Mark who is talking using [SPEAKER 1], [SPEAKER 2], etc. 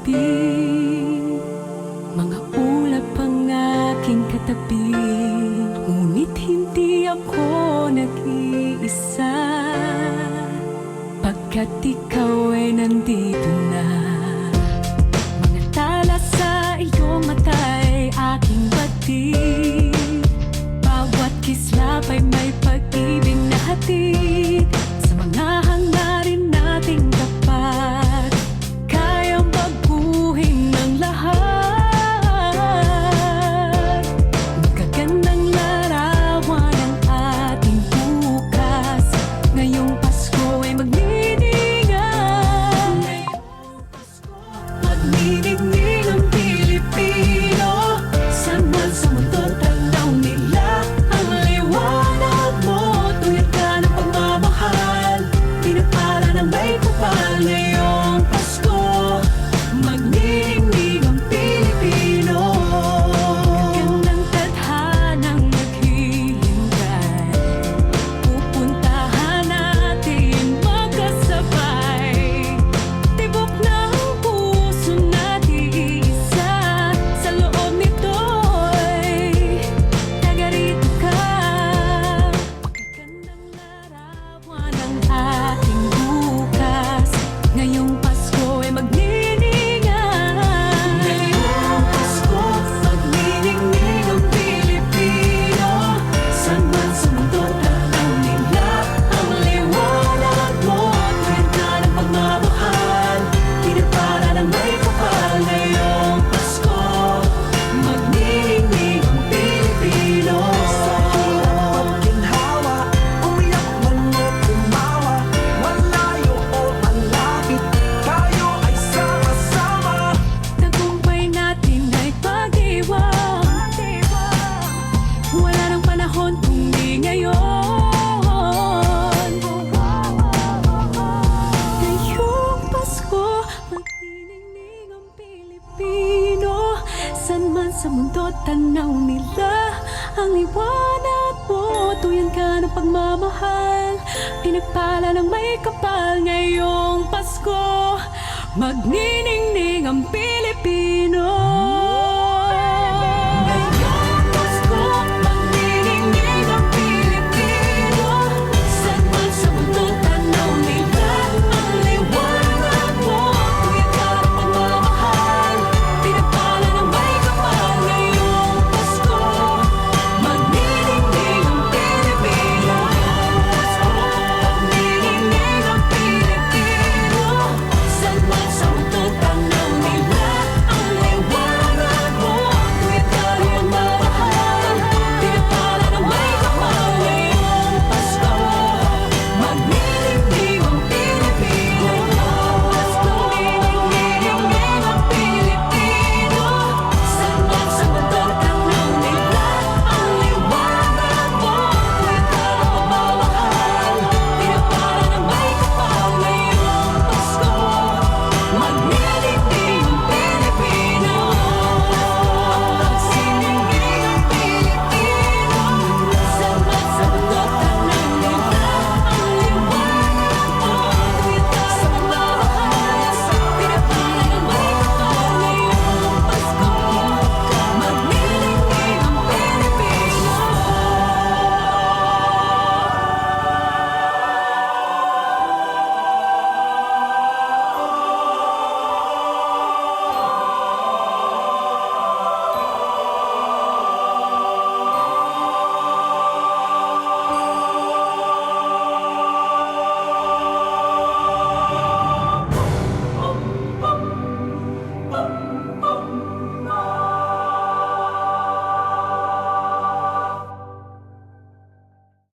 [SPEAKER 1] gabi Mga ulap ang aking katabi. Ngunit hindi ako nag-iisa. Pagkat ikaw ay nandito na Minsan sa mundo tanaw nila. Ang liwanag mo Tuyan ka ng pagmamahal. Pinagpala ng may kapal Ngayong Pasko. Magniningning ang Pilipino.